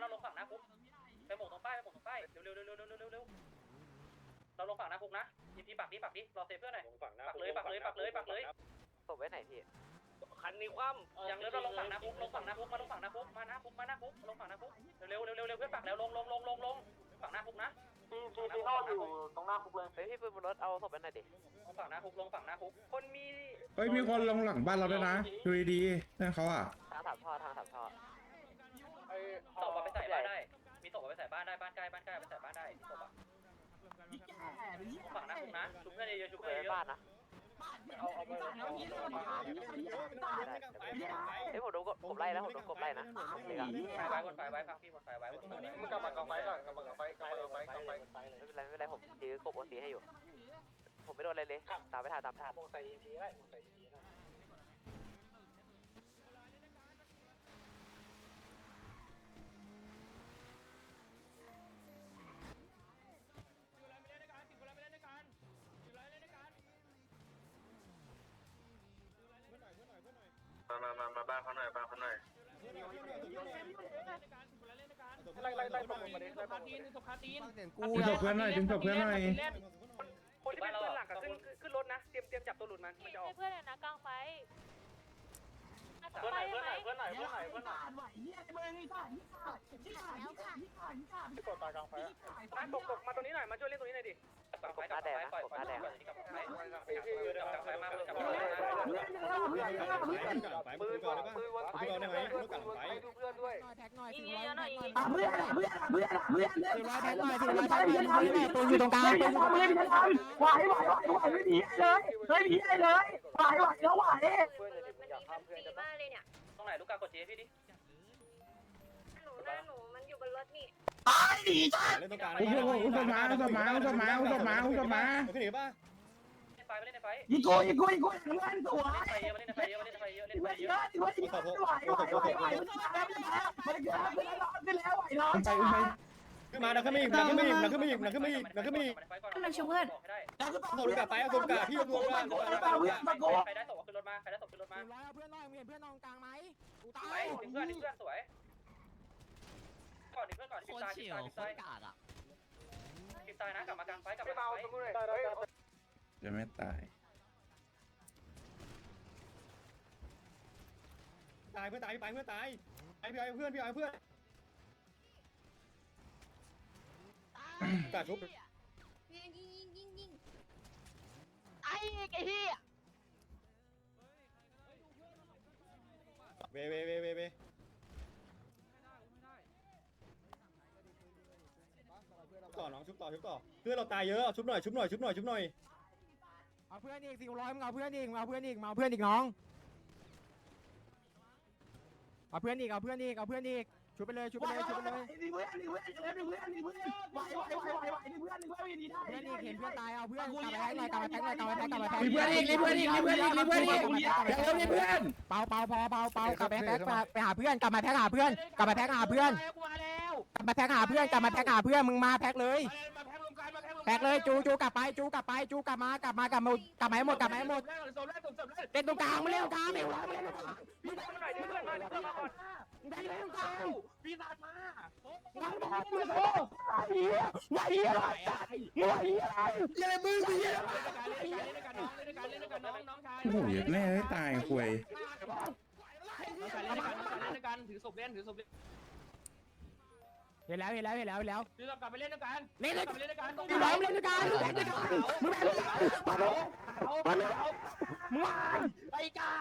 นะเราลงฝั่งหน้าคุกไปหมกตรงป้ายไปหมกตรงป้ายเร็วเร็วเร็วเร็วเร็วเร็วเร็วเราลงฝั่งหน้าคุกนะทีพีปักนี้ปักนี้รอเซฟเพื่อนหน่อยลงฝั่งหน้าปักเลยปักเลยปักเลยปักเลยศพไว้ไหนพี่คันนี้คว่ำยังเร็วเราลงฝั่งหน้าคุกลงฝั่งหน้าคุกมาลงฝั่งหน้าคุกมาหน้าคุกมาหน้าคุกลงฝั่งหน้าคุกเร็วเร็วเร็วเร็วเพื่อนปักแล้วลงลงลงลงลงฝั่งหน้าคุกนะทีทีทีนอกอยู่ตรงหน้าคุกเลยเฮ้ยพี่ปืนบนรถเอาศพไว้ไหนอยดิลงฝั่งหน้าคุกลงฝั่งหน้าคุกคนมีเฮ้ยมีคนลงหลังบ้านเราด้วยนะดูดีๆนั่นเขาอะทางสามท่อทางสามท่อ ศพเอาไปใส่บ้านได้ มีศพเอาไปใส่บ้านได้ บ้านใกล้ บ้านใกล้เอาไปใส่บ้านได้ศพอะฝั่งน้าคุกนะชุบเพื่อนเยอะๆชุบเพื่อนเยอะบ้านนะเอาเอาไปเอาเอาเฮ้ยผมโดนกดผมไล่แล้วผมโดนกดไล่นะเด็กอะไฟไว้บนไฟไว้ฟังพี่บนไฟไว้บนไฟมึงกลับมากลับไปก่อนกลับมากลับไปกลับไปกลับไปกลับไปไม่เป็นไรไม่เป็นไรผมยื้อกบโอซีให้อยู่ ผมไม่โดนอะไรเลย ตามไปทางตามทางมงใส่ยีทีได้มงใส่ยีที มามามามาบ้านเขาหน่อยบ้านเขาหน่อยไล่ไล่ไล่ตรงมาดิไล่ตรงดึงศพเพื่อนหน่อยดึงศพเพื่อนหน่อยคนที่เป็นเพื่อนหลักขึ้นขึ้นรถนะเตรียมเตรียมจับตัวหลุดมันมันจะออกเพื่อนนะกลางไฟเพื่อนไหนเพื่อนไหนเพื่อนไหนเพื่อนไหนเพื่อนไหนกดตากลางไฟมาตกตกมาตรงนี้หน่อยมาช่วยเล่นตรงนี้หน่อยดิกลับไฟกลับไฟปล่อยปล่อยกลับไฟกลับไฟกลับไฟมากเลยกลับไฟนะปืนวางปืนวางไปได้ไหมลูกกลับไปดูเพื่อนด้วยยิงเยอะๆหน่อยยิงอะเพื่อนเพื่อนเพื่อนเพื่อนถือร้อยแท็กหน่อยถือร้อยแท็กหน่อยถือตัวอยู่ตรงกลางตัวอยู่ตรงกลางไหวไหวไหวไหวไม่หนีเลยไม่หนีเลยไหวไหวแล้วไหวเพื่อนจะที่ผมอยากทำเพื่อนจะมากเลยเนี่ยตรงไหนลูกกากดเจพี่ดิหนูหน้าหนูมันอยู่บนรถนี่ตายหนีจ้า เล่นตรงกลางอุ้มอุ้มศพมาอุ้มมาอุ้มมาอุ้มมาอุ้มมาขึ้นหนีป่ะเล่นไฟมาเล่นไฟยิงกูยิงกูยิงกูเพื่อนสวยไฟเยอะมาเล่นในไฟเยอะมาเล่นในไฟเยอะเล่นไฟอนเยเยอะอะเพื่นอะไหวไหวไหวไหวมันมาแล้วมันมาแล้วมันมาแล้วมันแล้วไหวร้อนไปไปขึ้นมาดันขึ้นมาอีกดันขึ้นมาอีกดันขึ้นมาอีกดันขึ้นมาอีกดันขึ้นมาอีกมันช่วยเพื่อนได้แล้วก็ต้องส่งกลับไปเอาส่งกลับพี่รวมกันเพื่อนมาโกใครได้ศพขึ้นรถมาใครได้ศพขึ้นรถมาเพื่อนน้อยเห็นเพื่อนน้องกลางไหมกูตายเพื่อนเพื่อนสวย ก่อนดึงเพื่อนก่อนคลิปตายคลิปตายคลิปตายคลิปตายนะกลับมากลางไฟกลับมากลางไฟได้ได้จะไม่ตาย ตายเพื่อนตายพี่ไปเพื่อนตายไอพี่ไอเพื่อนพี่ไอเพื่อนกาชุบยิงยิงยิงยิงยิงไอ้ไอ้เหี้ยเวเวเวเวเว อน้องชุบต่อชุบต่อเพื่อนเราตายเยอะชุบหน่อยชุบหน่อยชุบหน่อยชุบหน่อยเอาเพื่อนอีกสี่ร้อยมึงเอาเพื่อนอีกเอาเพื่อนอีกเอาเพื่อนอีกน้องเอาเพื่อนอีกเอาเพื่อนอีกเอาเพื่อนอีกชุบไปเลยชุบไปเลยชุบไปเลยนี่เพื่อนนี่เพื่อนเพื่อนนี่เพื่อนนี่เพื่อนไหวไหวไหวไหวไหวนี่เพื่อนนี่เพื่อนนี่ได้เพื่อนอีกเห็นเพื่อนตายเอาเพื่อนกลับมาแท็กหน่อยกลับมาแท็กหน่อยกลับมาแท็กกลับมาแท็กมีเพื่อนอีกมีเพื่อนอีกมีเพื่อนอีกมีเพื่อนอีกเดี๋ยวมีเพื่อนเปาเปาพอเปาเปากลับมาแท็กไปหาเพื่อนกลับมาแท็กหาเพื่อนกลับมาแท็กหาเพื่อนกลับ มาแท็กหาเพื่อนกลับมาแท็กหาเพื่อนมึงมาแท็กเลยแท็กเลยจูจูกลับไปจูกลับไปจูกลับมากลับมากลับมากลับมาให้หมดกลับมาให้หมดเล่นตรงกลางมาเล่นตรงกลางไม่ไหวม่เล่นตรงกลางดึงเพื่อนหน่อยดึงเพื่อนมาดึงเพื่อนมาก่อนได้เล่นตรงกลางปีศาจมาไหวไหวไหวอะไรไหวอะไรยังมึงมีอะไรโอ้โหแม่ให้ตายควยเห็นแล้วเห็นแล้วเห็นแล้วเห็นแล้วคือกลับไปเล่นด้วยกันเล่นเลยกลับไปเล่นด้วยกันตรงอยู่ไหนเล่นด้วยกันเล่นด้วยกันมึงเล่นด้วยกันมาเลยมาเลยมึงมาไอ้กา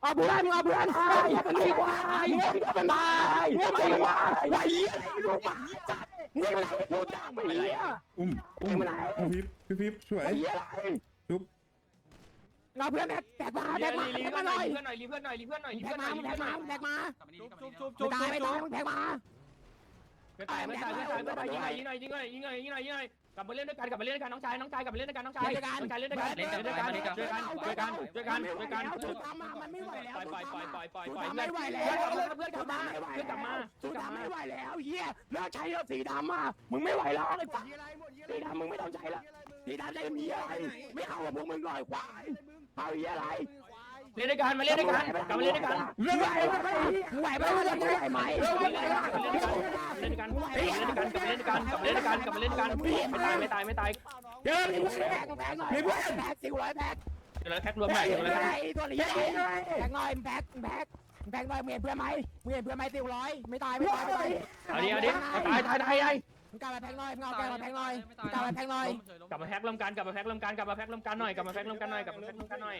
เอาเพื่อนเอาเพื่อนให้มันไม่ไหวเงี้ยมันตายเงี้ยมันไหวไหวอะไรลูกหมาจัดเงี้ยมันโดนด่าไปเลยอะอุ้มอุ้มอุ้มพิบพิบพิบสวยไอ้อะไรชุบเราเพื่อนแตกแตกมาแตรีกมารีแตกเพื่อมานหหน่น่ออยยรีเพื่อนหน่อยรีเพื่อนหน่อยรีแตเพื่อนหน่อยรีกเพื่อนหมาน่อยรีแตเพื่อนหน่อยกมาแตกมาจุบจุบจุบไม่ตายไม่ตายแตกมาเพื่อนตายเพื่อนตายเพื่อนตายเพื่อนตายยิงหน่อยยิงหน่อยยิงหน่อยยิงหน่อยยิงหน่อยยิงหน่อยกลับมาเล่นด้วยกันกลับมาเล่นด้วยกันน้องชายน้องชายกลับมาเล่นด้วยกันน้องชายน้องชายเล่นด้วยกันเล่นด้วยกันช่วยกันช่วยกันช่วยกันช่วยกันช่วยกันจุดตามมามันไม่ไหวแล้วปล่อยปล่อยปล่อยปล่อยปล่อยปล่อยไม่ไหวแล้วเพื่อนกลับมาเพื่อนกลับมาจุดตามไม่ไหวแล้วเฮียเลิกใช้แล้วสีดำอะมึงไม่ไหวแล้วไอ้สัสสีดำมึงไม่ต้องใช้ละสีดำจะมีอะไรไม่เข้ากับพวกมึงหน่อยควายเอาเฮียอะไร เล่นด้วยกันมาเล่นด้วยกันกลับมาเล่นด้วยกันเล่นไหวไหวไหวไหวไหมเล่นด้วยกันเล่นด้วยกันกลับมาเล่นด้วยกันกลับมาเล่นด้วยกันกลับมาเล่นด้วยกันไม่ตายไม่ตายไม่ตายเดี๋ยวมีแพ็คแพ็คหน่อยมีเพื่อนแพ็คสิวร้อยแพ็คเดี๋ยวแพ็ครวมใหม่เดี๋ยวแพ็คตัวนี้แพ็คหน่อยแพ็คแพ็คแพ็คหน่อยเมียเพื่อนไหมเมียเพื่อนไหมสิวร้อยไม่ตายไม่ตายไม่ตายเอาดิเอาดิตายตายตายตาย มึงกลับมาแพ็คหน่อยมึงเอาแกมาแพ็คหน่อยมึงกลับมาแพ็คหน่อยกลับมาแพ็ครวมกันกลับมาแพ็ครวมกันกลับมาแพ็ครวมกันหน่อยกลับมาแพ็ครวมกันหน่อยกลับมาแพ็ครวมกันหน่อย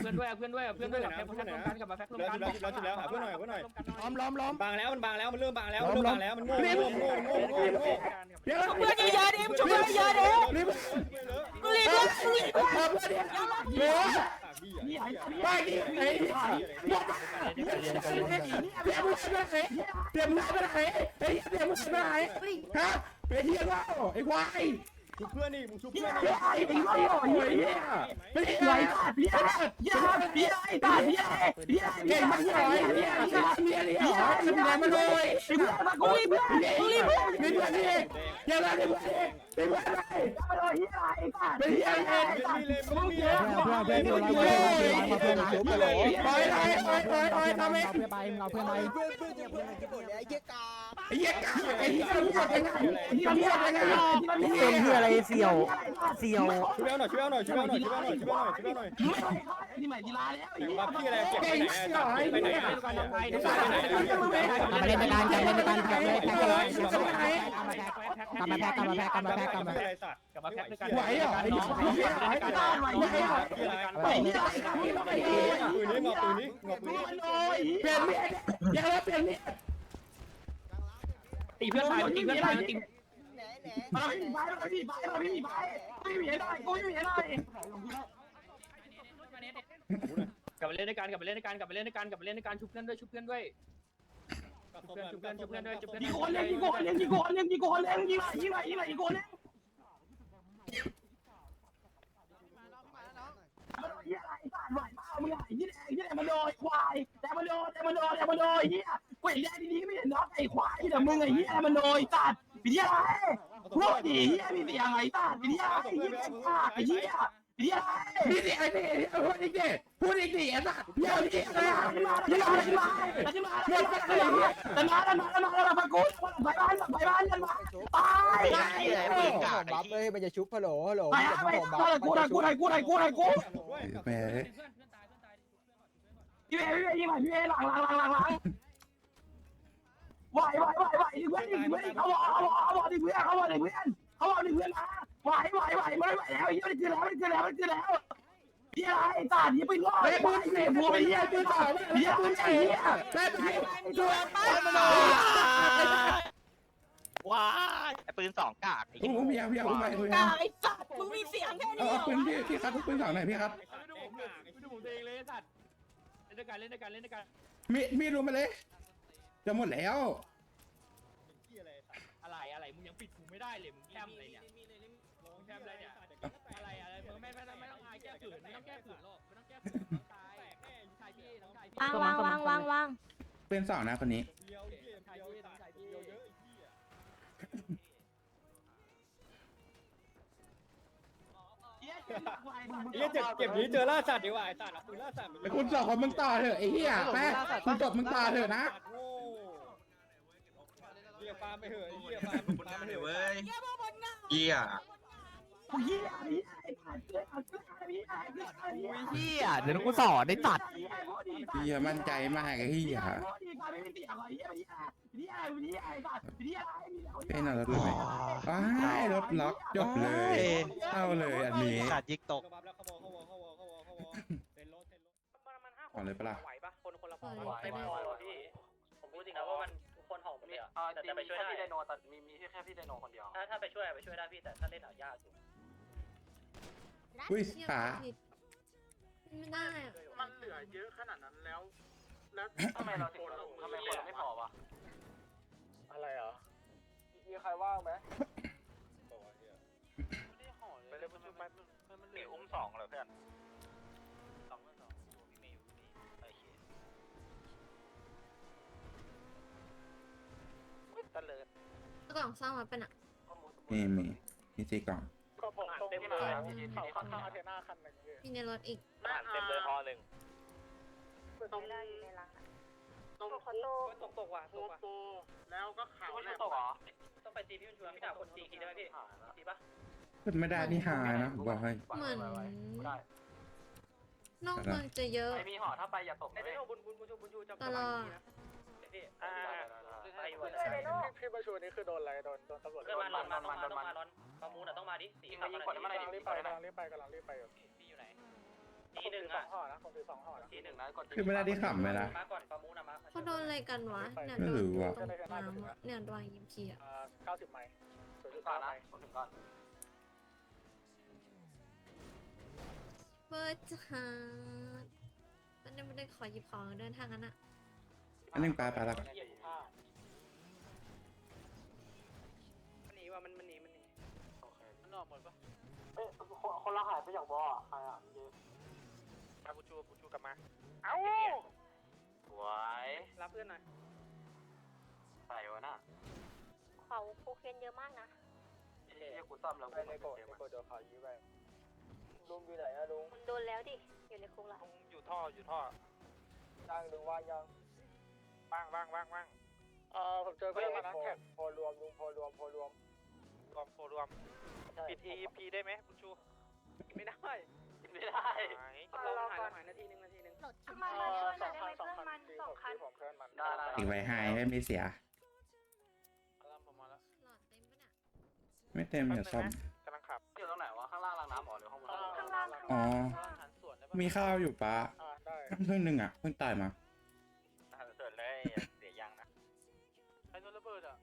เพื่อนด้วยเพื่อนด้วยเพื่อนด้วยกลับมาแพ็ครวมกันกลับมาแพ็ครวมกันล้มล้มล้มบางแล้วมันบางแล้วมันเริ่มบางแล้วมันเริ่มบางแล้วมันโง่โง่โง่โง่โง่โง่เดี๋ยวเพื่อนเยอะดิมึงช่วยเพื่อนเยอะดิรีบรีบรีบ เพื่อนเดี๋ยวไปดิไอ้เดี๋ยวเดี๋ยวมึงไปไหนเดี๋ยวมึงไปไหนไอ้เดี๋ยวมึงไปไหนฮะไอ้เหี้ยว่าไอ้ควาย ชุบเพื่อนนี่มึงชุบเพื่อนไอ้ไอ้ไอ้ไอ้เหี้ยไม่ใช่ไอ้เหี้ยเหี้ยเหี้ยไอ้ตาเหี้ยเหี้ยเก่งมากเลยเหี้ยเหี้ยเหี้ยเหี้ยทำงานมาเลยไอ้เพื่อนมากูรีบรีบรีบรีบรีบอย่าละรีบรีบรีบรีบมาเลยเหี้ยไอ้ตาเหี้ยไอ้ตามีเลยไม่มีเพื่อนเพื่อนเพื่อนเพื่อนเพื่อนเพื่อนเพื่อนไปไปไปไปไปทำเองเพื่อนไปเอาเพื่อนไปเพื่อนเพื่อนอย่าเพื่อนที่บ่นเลยไอ้เหี้ยกาไอ้เหี้ยไอ้เหี้ยมันหมดยังไงไอ้เหี้ยมันหมดยังไงเป็นเพื่ออะไรเสี่ยว เสี่ยวชุบเอาหน่อยชุบเอาหน่อยชุบเอาหน่อยชุบเอาหน่อยชุบเอาหน่อยชุบเอาหน่อยนี่ใหม่กีฬาแล้วแต่บัฟพี่อะไรเก็บไปไหนไปไหนไปไหนมาเล่นกันกันเล่นกันแพ็คเลยแพ็คเลยกลับมาแพ็คกลับมาแพ็คกลับมาแพ็คกลับมาแพ็คกลับมาอะไรสัตว์กลับมาแพ็คด้วยกันไหวเหรอไอ้เหี้ยไหวเหรอไอ้เหี้ยไหวเหรอไอ้นี่ปืนนี้งอปืนนี้งอปืนนี้เปลี่ยนมีดอย่าเปลี่ยนมีดตีเพื่อนตายตีเพื่อนตายตีแหนแหน มาพี่ไปมาพี่ไปมาพี่ไปไม่มีอะไรกูไม่มีอะไรกลับมาเล่นด้วยกันกลับมาเล่นด้วยกันกลับมาเล่นด้วยกันกลับมาเล่นด้วยกันชุบเพื่อนด้วยชุบเพื่อนด้วยชุบเพื่อนชุบเพื่อนชุบเพื่อนด้วยชุบเพื่อนกี่คนเล่นกี่คนเล่นกี่คนเล่นกี่คนเล่นกี่ไรกี่ไรกี่ไรกี่คนเล่นยี่อะไรบ้านไหวมากมึงไอ้ยี่แดงยี่แดงมันโดนควายแต่มันโดนแต่มันโดนแต่มันโดนยี่กูเห็นแดงดีๆไม่เห็นน็อกไอ้ควายแต่มึงไอ้ยี่มันโดนตัดปีนี้อะไร พูดดิยี่มีเสียงไอ้ตัดปีนี้อะไรยี่แดงขาดไอ้ยี่ปีนี้อะไรมีเสียงไอ้นี่พูดอีกดิพูดอีกดิไอ้สัตว์เดี๋ยวดิมามามามามาหมดกันเลยแต่มาแล้วมาแล้วมาแล้วมากูไปบ้านไปบ้านกันมาตายไอ้เหี้ยปืนกาดบัฟเลยมันจะชุบฮัลโหลฮัลโหลไปมันจะไปผมบัฟกูได้กูได้กูได้กูได้กูแหมพี่เอ๋พี่เอ๋ยิงหน่อยพี่เอ๋หลังหลังหลังหลังหลัง ไหวไหวไหวไหวดิเพื่อนดิเพื่อนเขาบอกเขาบอกเขาบอกดิเพื่อนเขาบอกดิเพื่อนเขาบอกดิเพื่อนมาไหวไหวไหวไม่ไหวแล้วยี่มันคือแล้วมันคือแล้วมันคือแล้วพี่อะไรตาดีไปรอดไอ้ไปปืนเสียบัวไอ้เหี้ยปืนต่อไอ้เหี้ยปืนเสียแม่ปืนตัวป้ามันว้ายไอ้ปืนสองกากไอ้โอ้โหเมียเมียอุ้มไปอุ้มไปไอ้สัตว์มึงมีเสียงแค่เอานี้เอาปืนพี่พี่ครับปืนสองหน่อยพี่ครับไม่ดูผมเองเลยสัตว์เล่นด้วยกันเล่นด้วยกันเล่นด้วยกันมีมีรู้มาเลย จะหมดแล้วอะไรอะไรมึงยังปิดกูไม่ได้เลยมึงแคมอะไรเนี่ยมึงแคมอะไรเนี่ยอะไรอะไรมึงไม่ไม่ไม่ต้องอายแก้ฝืนไม่ต้องแก้ฝืนหรอกไม่ต้องแก้ฝืนน้องชายน้องชายพี่น้องชายพี่วางวางวางวางวางปืนสองนะคนนี้เดียวเดียวเดียวเดียวเยอะเหี้ยเจ็บเจ็บนี้เจอล่าสัตว์ดีกว่าไอ้สัตว์เอาปืนล่าสัตว์ไอ้คุณสองคนมึงต่อเถอะไอ้เหี้ยแม่คุณจบมึงต่อเถอะนะ โง่ เหี้ยฟาร์มไปเถอะไอ้เหี้ยฟาร์มฟาร์มไปเถอะเว้ยเหี้ยเฮียเฮียไอ้ตาเกิดอะไรพี่ไอ้เกิดอะไรพี่เหี้ยเดี๋ยวกูสอนได้ตัดเหี้ยมั่นใจมากไอ้เหี้ยเอ้ยน่ารถเลยว้ายรถล็อกจบเลยเข้าเลยอันนี้ขาดยิกตกเข้าบัฟแล้วเข้าวอเข้าวอเข้าวอเข้าวอเข้าวอเต้นรถเต้นรถ เอาเลยปะล่ะไหวปะคนคนละพอไม่พอพี่ผมพูดจริงนะว่ามัน คนหอมเลยอะแต่จะไปช่วยได้ไดโนแต่มีมีแค่พี่ไดโนคนเดียว ถ้าถ้าไปช่วยไปช่วยได้พี่แต่ถ้าเล่นอะยากอยู่อุ้ยขาไม่ได้มันเหลือเยอะขนาดนั้นแล้ว แล้วทำไมเราถึงทำไมคนไม่พอวะ อะไรเหรอมีใครว่างไหมไปเลยมันไปมันมันเหลืออุ้มสองเหรอเพื่อน ตะเลิดกล่องซ่อมมาเป็นอะมีมีมีสี่กล่องก็ผมตรงเต็มที่เลมายเขาข้างๆอาเทน่าคันหนึ่งเลยมีในรถอีกเต็มเลยพอหนึ่งไม่ได้อยู่ในรังอะตรงขอโทษตกตกว่ะตกว่ะแล้วก็เขาพี่แหละตกเหรอต้องไปตีพี่บุญชูพี่ดาคนตีทีได้ไหมพี่ตีปะขึ้นไม่ได้นี่หายนะผมบอกให้เหมือนได้นอกเมืองจะเยอะไอมีห่อถ้าไปอย่าตกไอเดโนบุญบุญบุญชูบุญชูจะตลอดพี่อ่า ไปอยู่พี่ประชูนี่คือโดนอะไรโดนโดนตำรวจเพื่อนมาร้อนมาต้องมาต้องมาร้อนประมูลอะต้องมาดิสียิงยิงกดมาเลยดิรีบไปกำลังรีบไปกำลังรีบไปอยู่พี่อยู่ไหนทีหนึ่งสออะงห่อนะผมถือสองห่อนะทีหนึ่งนะกดขึ้นไม่ได้ที่ขำไหมล่ะมาก่อนประมูลอะมาเขาโดนอะไรกันวะเนี่ยไม่โดนรู้ว่ะตรงน้ำอะเนี่ยโดนยิมพีอะอ่าเก้าสิบไมล์ศูนย์ถึจุงดก่อเก้านไมนะล์ผมถึงก่อนเบิร์ดฮาร์ดมันยังไม่ได้ขอหยิบของเดินทางกันอะอันนึงไปไปแล้วห เอ้ยคนละหายไปอย่างบ่อใครอะมาปูชูปูชูกลับมา เอ้าสวยรับเพื่อนหน่อยใส่วะน่ะเขาโคเคนเยอะมากนะเฮ้ยกูซ่อมแล้วไปในโกดในโกดเดี๋ยวเขายื้อไปลุงอยู่ไหนอะลุงมึงโดนแล้วดิ อยู่ในคุกละลุงอยู่ท่ออยู่ท่อยังลุงว่างยังว่างว่างว่างว่างเออผมเจอเพื่อนมานะแท็กโพรวมลุงโพรวมโพรวม รวมโพรวมปิด EEP ได้ไหมปูชูไม่ได้ไม่ได้ไหนเราหายเราหายนาทีนึงนาทีนึงมามาช่วยหน่อยได้ไหมเพื่อนมันสองคันผมเพื่อนมันได้ได้อีกไว้ให้ไม่มีเสียผมมาแล้วหลอดเต็มปะเนี่ยไม่เต็มเดี๋ยวซ่อมกำลังขับอยู่ตรงไหนวะข้างล่างรางน้ำหรอหรือข้างบนข้างล่างข้างอ๋อล่างหันสวนได้ปะมีข้าวอยู่ปะอ่าได้ครึ่งหนึ่งอะเพิ่งตายมาหันสวนเลยเสียยังนะใครโดนระเบิดอะ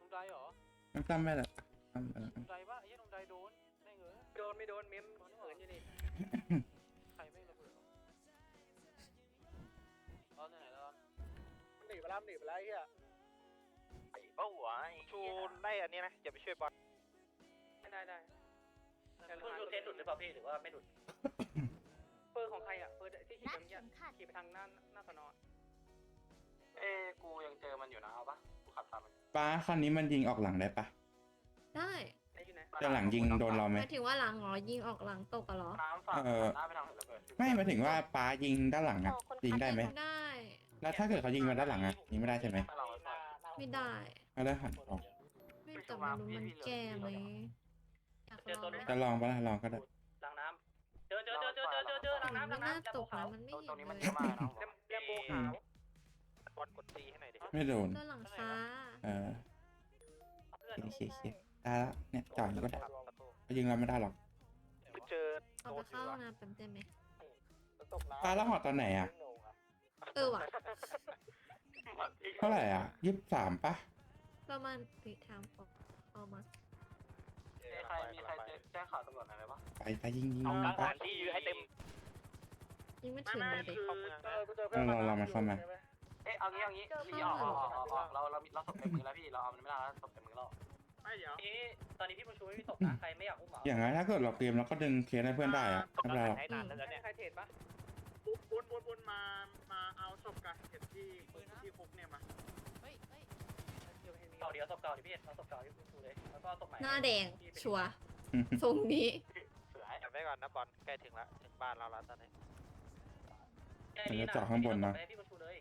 ลุงไดเหรอมันซ่อมไม่ละ ซ่มไปแล้วลุงไดปะไอ้ยี่ลุงไดโดนไม่เหรอโดนไม่โดนเมมเหินอยู่นี่ใครไม่ระเบิดหรอตอนไหนแล้วหนีไปแล้วหนีไปแล้วไอ้เหี้ยไอ้เบ้าหัวชูไล่อันนี้นะอย่าไปช่วยบอลได้ได้คุณดูเทสหลุดหรือเปล่าพี่หรือว่าไม่หลุดเฟอร์ของใครอะเฟอร์ที่ขี่ไปเมื่อกี้ขี่ไปทางหน้าหน้าสนอเอ้กูยังเจอมันอยู่นะเอาปะกูขับตามมันป้าคันนี้มันยิงออกหลังได้ปะ ได้ไอ้อยู่ไหนจะหลังยิงโดนเราหไหม มายถึงว่าหลังเหรอยิงออกหลังตกอะเหรอน้ำฝั่งเออหน้าไปทางระเบิดไม่หมายถึงว่าป้ายิงด้านหลังอะ ยิงได้ไหม ได้ แล้วถ้าเกิดเขายิงมาด้านหลังอะ ยิงไม่ได้ใช่ไหมเราไปไม่ได้ก็ได้หันออกไม่แต่ไม่รู้มันแก้ไหมอยากลองไหมจะลองปะล่ะลองก็ได้หลังน้ำเจอเจอเจอเจอเจอเจอเจอหลังน้ำหมัลันงน่าน้ำตกนะมันไม่เห็นตรงนี้มันเลเยยอะมากนะเรียมโบขาวบอลกดตีให้หน่อยดิไม่โดนโดนหลังคาเออโอเคโอเค ได้แล้วเนี่ยจอดอยู่ก็ได้เขายิงเราไม่ได้หรอกเจอเอาไปเข้าห้องน้ำแป๊บได้ไหมตกน้ำป้าแล้วหอตอนไหนอะเออว่ะเท่าไหร่อะยี่สิบสามปะประมาณปีทามออกออกมามีใครมีใครแจ้งข่าวตำรวจอะไรบ้างไปไปยิงยิงเอายิงกลางปะแผนที่อยู่ให้เต็มยิงไม่ถึงเลยดิเราเรามาเข้ามาเอ๊ะเอางี้เอางี้พี่ออกออกออกออกเราเราเราศพเต็มมือแล้วพี่เราเอามันไม่ได้แล้วศพเต็มมือเรา ไม่เดี๋ยวนี้ตอนนี้พี่บุญชูไม่มีศพนะใครไม่อยากอุ้มเหรออย่างนั้นถ้าเกิดเราเกมเราก็ดึงเคลียร์ให้เพื่อนได้อะไม่เป็นไรหรอกใช้นานแล้วเนี่ยใครเทรดปะปุ้นปุ้นปุ้นมา มาเอาศพกันเห็นที่ที่คุกเนี่ยมาเก่าเดียวศพเก่าดิพี่เอาศพเก่าที่บุญชูเลยแล้วก็ศพใหม่หน้าแดงชัวร์ทรงนี้เสือจับไว้ก่อนนะบอลใกล้ถึงละถึงบ้านเราแล้วตอนนี้พี่บุญชูเลย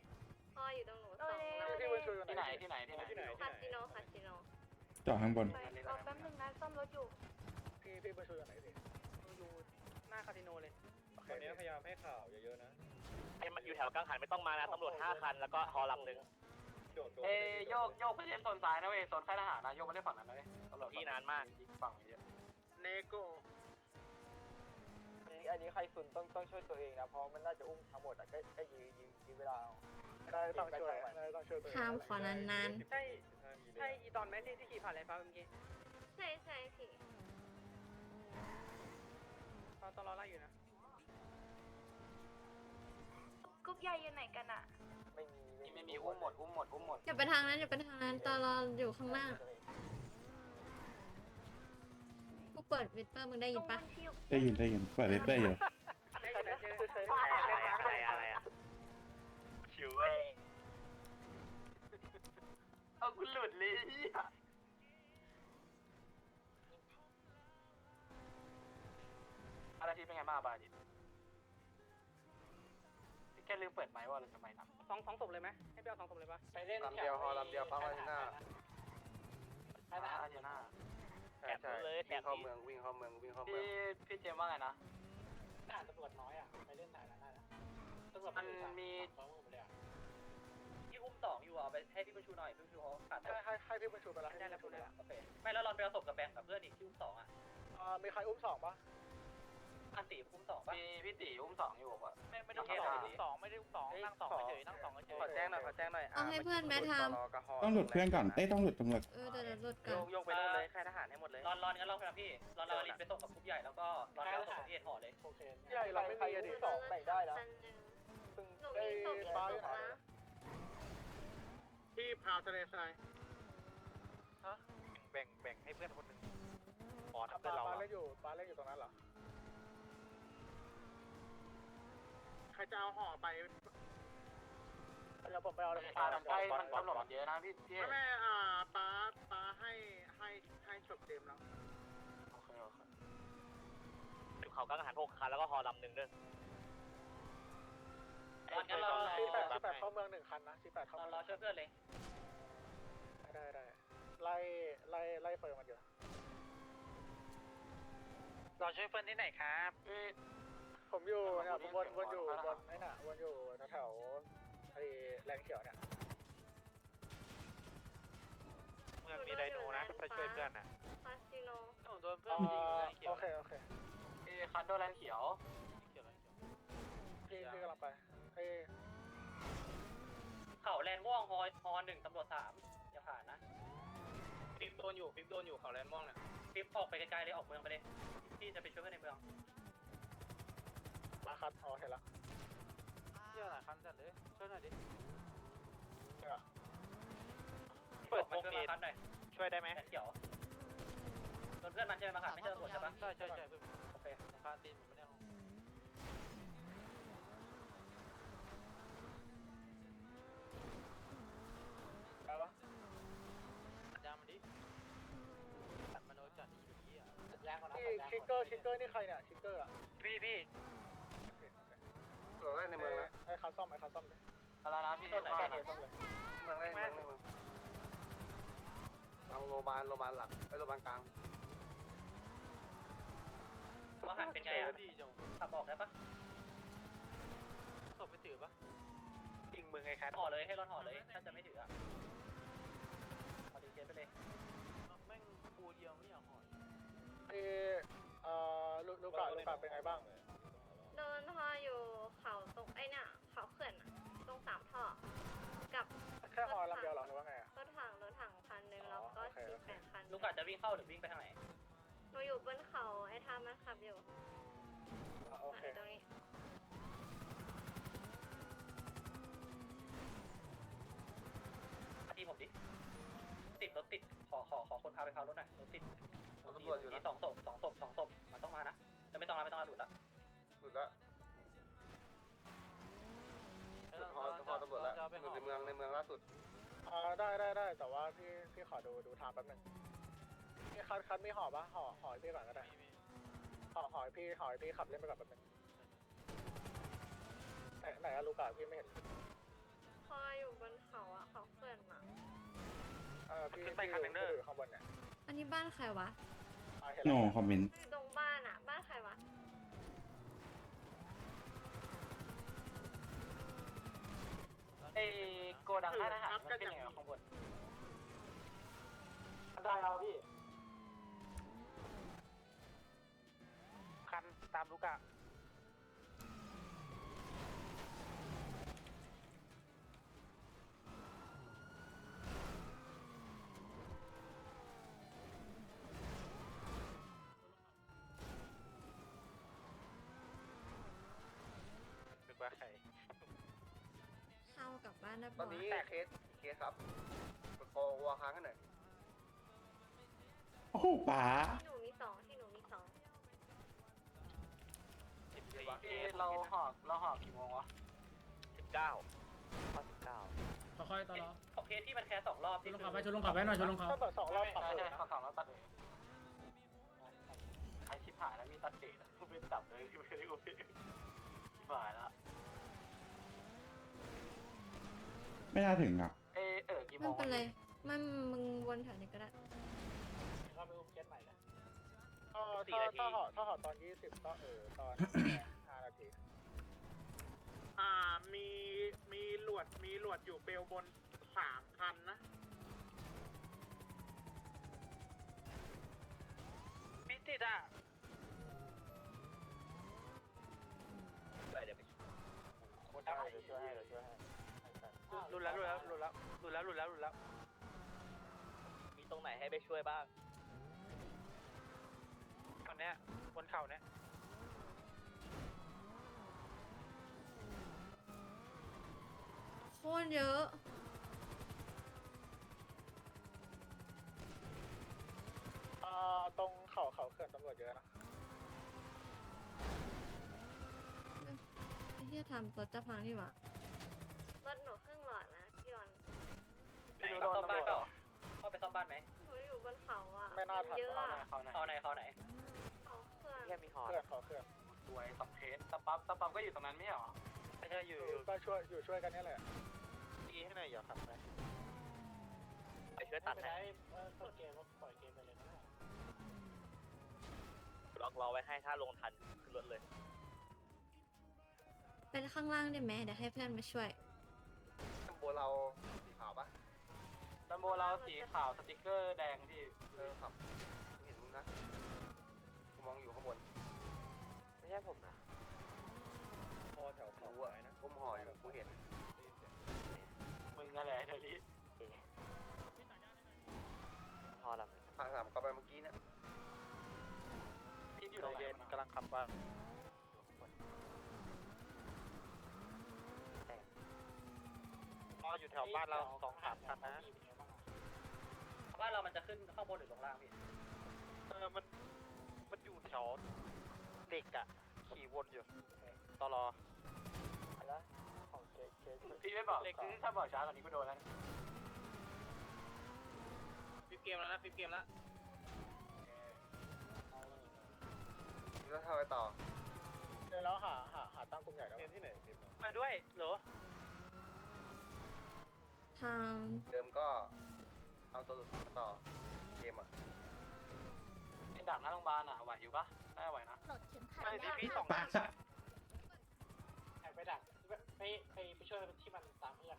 พ่ออยู่ตรงหนูสองที่มันช่วยที่ไหนที่ไหนที่ไหนคาสิโนคาสิโน จอดข้างบนไปเอาแป๊บนึงนะซ่อมรถอยู่ พี่พี่มาช่วยไหนดิอยู่หน้าคาสิโนเลยวันนี้พยายามให้ข่าวเยอะๆนะไอ้มันอยู่แถวกลางหันไม่ต้องมานะตำรวจห้าคันแล้วก็ฮอลำหนึ่งโดดโดดเอ้โยกโยกไปเล่นโซนซ้ายนะเว้ยโซนค่ายทหารนะโยกไปเล่นฝั่งนั้นเลยตำรวจฝั่งเยอะเนโก้ อันนี้ใครสุนต้องต้องช่วยตัวเองนะเพราะมันน่าจะอุ้มทั้งหมดอะก็ก็ยืนยืนยืนเวลาได้ต้องช่วยได้ต้องช่วยตัวเองห้ามขอนานใช่ใช่อีตอนแม่ที่ที่ขี่ผ่านอะไรฟ้าเมื่อกี้ใช่ใช่พี่ตอนตอนรอไล่อยู่นะกรุ๊ปใหญ่อยู่ไหนกันอะไม่มีไม่มีอุ้มหมดอุ้มหมดอุ้มหมดๆอย่าไปทางนั้นอย่าไปทางนั้นตอนเราอยู่ข้างหน้า กูเปิดวิดเปอร์มึงได้ยินปะได้ยินได้ยินเปิดเลเตอร์อยู่ได้อยู่นะเจอเจออะไรอะไรอะชิวเว้ยเอากูหลุดเลยอะไรที่เป็นไงบ้างบาดิแกลืมเปิดไม้ว่าเราจะไม่นำสองสองศพเลยไหมให้ไปเอาสองศพเลยปะไปเล่นลำเดียวพอลำเดียวปั๊บอาร์เจน่าอา ร์เจน่าใช่ใช่วิ่งเข้าเมืองวิ่งเข้าเมืองวิ่งเข้าเมือง พี่พี่เจมว่าไงนะ ทหารตำรวจน้อยอะไปเล่นไหนนั้นได้นะตำรวจมันมีที่อุ้มสองอยู่อะไปให้พี่บุญชูหน่อยพี่บุญชูเขาขาดให้ให้ให้พี่บุญชูไปแล้วได้แล้วได้แล้วโอเคไม่แล้วรอนไปเอาศพกับแบงค์กับเพื่อนอีกที่อุ้มสองอะมีใครอุ้มสองปะ อันตีอุ้มสองปะมีพี่ตีอุ้มสองอยู่ป่ะไม่ไม่ได้อุ้มสองไม่ได้อุ้มสองนั่งสองเฉยนั่งสองเฉยขอแจ้งหน่อยขอแจ้งหน่อยเอาให้เพื่อนแม่ทต้องหลุดเพื่อนก่อนเอ้ยต้องหลุดตำรวจำเออเดี๋ยวเดี๋ยวลดกัโยนกโยกไปนู่นเลยค่ายทหารให้หมดเลยรอนรอนงั้นเราครับพี่รอนเราลินไปส่งกับกรุ๊ปใหญ่แล้วก็รอนไปเอาศพกับพี่เอ็ดห่อเลยโอเคใหญ่เราไม่มีอดีตสองแบ่งได้แล้วพันหนึ่งซึ่งหนูได้มีศพอีกฟ้าศอยู่พไหนนะที่พาวทะเลทรายแบ่งแบ่งให้เพื่อนคนหนึ่งขอปาปาเล่นอยู่ปาเล่นอยู่ตรงนั้นเหรอ ใครจะเอาห่อไปเดี๋ยวผมไปเอาเลยอ่าใกล้มันตำรวจมันเยอะนะพี่พี่ไม่ไม่อ่าป้าป้าให้ให้ให้จบเต็มแล้วโอเคโอเคเขากังหันหกคันแล้วก็ฮอลำหนึ่งด้วยงั้นเราซีแปดซีแปดเข้าเมืองหนึ่งคันนะซีแปดเข้าเราเมืองเราช่วยเพื่อนเลยได้ได้ไล่ไล่ไล่เฟิร์มมันอยู่เราช่วยเพื่อนที่ไหนครับ ผมอยู่เนี่ยผมวนวนอยู่บนไอ้น่ะวนอยู่แถวๆไอ้แรงเขียวเนี่ยเมืองมีไดโนนะไปช่วยเพื่อนนะคาสิโนโดนเพื่อนยิงแรงเขียวโอเคโอเคเอคันโดนแรงเขียวพี่พี่กำลังไปไอ้เขาแลนม่วงฮอฮอหนึ่งตำรวจสามอย่าผ่านนะฟิปโดนอยู่ฟิปโดนอยู่เขาแลนม่วงเนี่ยฟิปออกไปไกลๆเลยออกเมืองไปเลยพี่จะไปช่วยเพื่อนในเมืองมา คัดอ๋อเห็นละเชื่อหลายคันจัดเลยช่วยหน่อยดิเนี่ยเปิดวงนี้หน่อยช่วยได้ไหมเขียวโดนเพื่อนมันใช่ไหมมาขัดไม่ใช่ตำรวจใช่ปะใช่ใช่ใช่โอเคคาตีนผมไม่ได้ลงได้ปะยามันดิตัดมันโดนจัดที่อะที่คิกเกอร์คิกเกอร์นี่ใครเนี่ยคิกเกอร์อะพี่พี่ เราเล่นในเมืองนะไอ้คัสซ่อมไอ้คัสซ่อมเลยอะไรนะพี่ต้นไหนไอ้แค่คัสซ่อมเลยเมืองเล่นเมืองเล่นเมืองเอาโรงพยาบาลโรงพยาบาลหลักไอ้โรงพยาบาลกลางว่าหันเป็นไงอะขับออกได้ปะศพไปถือปะยิงมือไงครับห่อเลยให้รอนห่อเลยถ้าจะไม่ถืออะเอดีเจไปเลยแม่งกูเดียวไม่อยากห่อไอ้เอ่อลูลูกกาลูกกาเป็นไงบ้างโดนท่ออยู่ เขาตรงไอ้น่ะเขาเขื่อนอะตรงสามท่อกับแค่ฮอลำเดียวเหรอหรือว่าไงอะรถถังรถถังคันหนึ่งแล้วก็โอเคทีโอเคแปดคันลูกกาจะวิ่งเข้าหรือวิ่งไปทางไหน หนูอยู่บนเขาไอ้ทามันขับอยู่อะโอเค ตรงนี้ทีผมดิ ติดรถติด ขอขอขอคนพาไปพารถหน่อยรถติดตำรวจอยู่นะสองศพสองศพสองศพมันต้องมานะจะไม่ต้องละไม่ต้องละหลุดละหลุดละ ตำรวจแล้วอยู่ในเมืองในเมืองล่าสุดอ่าได้ได้ได้แต่ว่าพี่พี่ขอดูดูทางแป๊บนึงนี่คัดคัดมีห่อปะห่อห่อให้พี่ก่อนก็ได้ห่อห่อให้พี่ห่อให้พี่ขับเล่นไปก่อนแป๊บนึงไหนไหนอะลูกกาพี่ไม่เห็นท่ออยู่บนเขาอะเขาเขื่อนอะเออพี่พี่อยู่พี่อยู่ข้างบนเนี่ยอันนี้บ้านใครวะ อ่าเห็นโนแล้วคอมเมนต์ตรงบ้านอะบ้านใครวะ ไอ้โกดังค่ายทหารมันเป็นยังไงข้างบนได้แล้วพี่ คันตามลูกอะ เข้ากลับบ้านได้ตปะอนนี้เคสเคสครับโกวัวค้างกันหน่อยโอ้โหป๋าที่หนูมีสองที่หนูมีสองเราหอกเราหอกกี่โมงวะสิบเก้าข้อสิบเก้าค่อยๆต่อรอของเคสที่มันแค่สองรอบชนลงขับไปชนลงขับไปหน่อยชนลงขับถ้าเปิดสองรอบปรับใช่เลใช่ยนะสองรอบตัดเลยไอชิบหายแล้วมีตัดเดทไม่ตัดเลยที่ไม่ได้กูพี่ชิบหายแล้ว ไม่น่าถึงอะเออเออกี่โมไม่งเป็นไรไม่มึงวนแถวนี้ก็ได้เราไปอุ้มเคสใหม่นะเออถ้าถ้าห่อถ้าห่อตอนยี่สิบก็เออตอนห้านาทีอ่ามีมีหลวดมีหลวดอยู่เบลบนสามคันนะมีติดอะโคตรได้เดี๋ยวช่วยให้เดี๋ยวช่วยให้ รุนแล้วรุนแล้วรุนแล้วรุนแล้วรุนแล้วรุนแล้ว มีตรงไหนให้ไปช่วยบ้างตอนเนี้ยบนเข่าเนี้ยโคตรเยอะอ่าตรงเขาเขาเขื่อนตำรวจเยอะนะไอ้เหี้ยทำรถจะพังนี่หว่าร ถหนูครึ่งหลอดนะพี่รอน พี่ โดนซ่อมบ้านเปล่าเข้าไปซ่อมบ้านไหมหนูอยู่บนเขาอะไม่น่าทันเยอะเขาอะไหนเขาไหนเขาไหนเขาไหนเขาเครื่องเฮียมีหอเขื่อนเขาเขื่อนสวยสองเคสสปั๊บสปั๊บก็อยู่ตรงนั้นไม่ใช่หรอไม่ใช่อยู่อยู่ก็ช่วยอยู่ช่วยกันนี่แหละดีให้หน่อยอย่าขับไปไปช่วยตัดให้เปิดเกมปล่อยเกมไปเลยนะล็อกรอไว้ให้ถ้าลงทันขึ้นรถเลยเป็นข้างล่างได้ไหมเดี๋ยวให้เพื่อนมาช่วยโบเราสีขาวปะ ลัมโบเราสีขาวสติกเกอร์แดงที่เออครับเห็นมึงนะมองอยู่ข้างบน ไม่ใช่ผมนะพอแถวเขาอะนะผมห่ออยู่กูเห็นมึงอะไรเดลิพอแล้วทางสามก็ไปเมื่อกี้เนี่ยที่อยู่ตรงไหนเย็นวะกำลังขับบ้านอ๋ออยู่แถวบ้านเราสองสามคันนะ บ้านเรามันจะขึ้นข้างบนหรือลงล่างพี่เออมันมันอยู่แถวเด็กอะขี่วนอยู่ตลอของเค้กเค้กพี่ไม่บอกถ้าบอกช้ากว่านี้ก็โดนแล้วฟิปเกมแล้วนะฟิปเกมแล้วแล้วทำไปต่อเดี๋ยวแล้วหาหาหาตั้งกลุ่มใหญ่แล้วที่ไหนมาด้วยเหรอทางเดิมก็ เอาตัวหลุดมาต่อเกมอะเป็นดักหน้าโรงพยาบาลอะไหวอยู่ปะได้ไหวนะหลดเข็มขัดไม่พี่พี่สองปากไปดักไปไปไปช่วยที่มันตามเพื่อน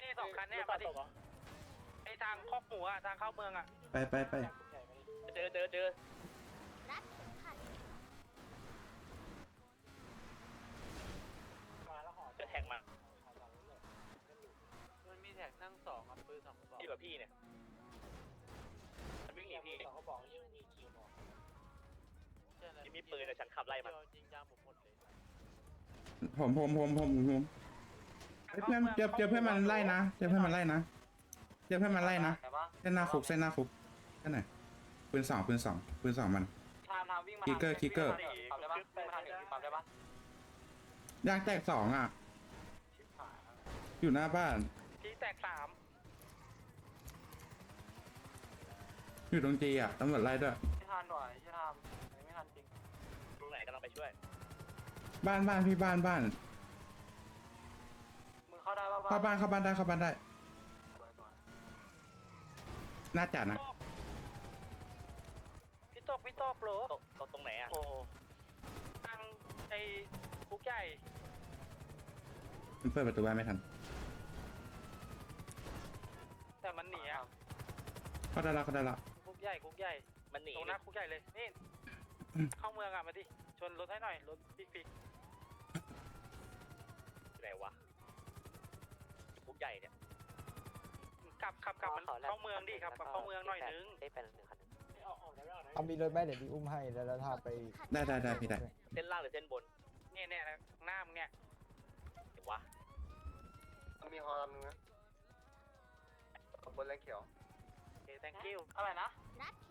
ที่สองคันเนี่ยมาดิไอทางคอกหมูอะทางเข้าเมืองอะไปไปไปเจอเจอเจอรัดเข็มขัดมาแล้วห่อจะแท็กมามันมีแท็กนั่งสองอะปืนสองกระบ อกอยู่กับพี่เนี่ยมันวิ่งหนีพี่สองเขาบอกยังมีคิวบอกที่มีปืนแต่ฉันขับไล่มันจริงจังผมหมดเลยผมผมผมผมผมเฮ้ยเพื่อนเจอเจอเพื่อนมันไล่นะเจอเพื่อนมันไล่นะเจอเพื่อนมันไล่นะแต่ว่าเส้นหน้าคุกเส้นหน้าคุกเส้นไหนปืนสองปืนสองปืนสองมันทางทางวิ่งมาคิกเกอร์คิกเกอร์ปั๊มได้ปะวิ่งมาทางหนึ่งปั๊มได้ปะยางแตกสองอะชิบหายอยู่หน้าบ้านพี่แตกสาม อยู่ตรงจีอะตำรวจไล่ด้วยไม่ทันหน่อยไม่ทันไม่ทันจริงตรงไหนกำลังไปช่วย บ้านบ้านพี่บ้านบ้านมึงเข้าได้ปะเข้าบ้านเข้าบ้านได้เข้าบ้านได้น่าจัดนะพี่ตกพี่ตกเหรอตรงตรงตรงไหนอะโอ้ทางไอ้คุกใหญ่มันเปิดประตูบ้านไม่ทันแต่มันหนีอะเข้าได้ละเข้าได้ละคุ กใหญ่คุกใหญ่มันหนีตรงหน้าคุกใหญ่เลยนี่เข้าเมืองอะมาดิชนรถให้หน่อยรถปิ๊กปิ๊กไหนวะคุกใหญ่เนี่ยขับขับขับมันเข้าเมืองดิครับขับเข้าเมืองหน่อยนึงได้เป็นหนึ่งคันออกออกได้ไม่ออกได้เอามีรถไหมเดี๋ยวพี่อุ้มให้แล้วแล้วถ้าไปได้ได้ได้พี่ได้เส้นล่างหรือเส้นบนเนี่ยเนี่ยหน้ามึงเนี่ยเดี๋ยววะมีฮอลำนึงนะบนแรงเขียวโอเค thank you อะไรนะ รัดเ